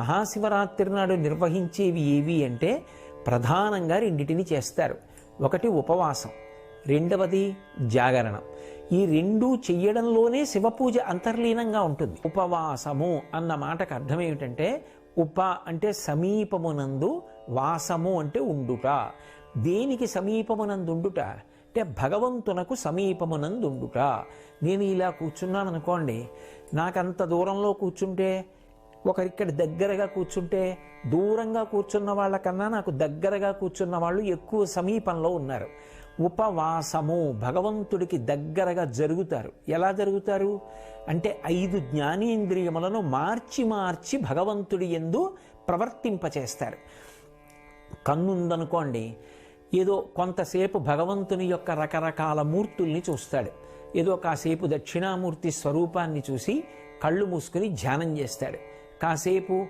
మహాశివరాత్రి నాడు నిర్వహించేవి ఏవి అంటే ప్రధానంగా రెండింటిని చేస్తారు. ఒకటి ఉపవాసం రెండవది జాగరణం. ఈ రెండు చెయ్యడంలోనే శివపూజ అంతర్లీనంగా ఉంటుంది. ఉపవాసము అన్న మాటకు అర్థం ఏమిటంటే ఉప అంటే సమీపమునందు వాసము అంటే ఉండుట. దేనికి సమీపమునందు ఉండుట అంటే భగవంతునకు సమీపమునందు ఉండుట నేను ఇలా కూర్చున్నాను అనుకోండి నాకంత దూరంలో కూర్చుంటే ఒకరిక్కడ దగ్గరగా కూర్చుంటే దూరంగా కూర్చున్న వాళ్ళకన్నా నాకు దగ్గరగా కూర్చున్న వాళ్ళు ఎక్కువ సమీపంలో ఉన్నారు. ఉపవాసము భగవంతుడికి దగ్గరగా జరుగుతారు. ఎలా జరుగుతారు? అంటే ఐదు జ్ఞానేంద్రియములను మార్చి మార్చి భగవంతుడి ఎందు ప్రవర్తింపచేస్తారు. కన్నుందనుకోండి ఏదో కొంతసేపు భగవంతుని యొక్క రకరకాల మూర్తుల్ని చూస్తాడు. ఏదో కాసేపు దక్షిణామూర్తి స్వరూపాన్ని చూసి కళ్ళు మూసుకుని ధ్యానం చేస్తాడు. కాసేపు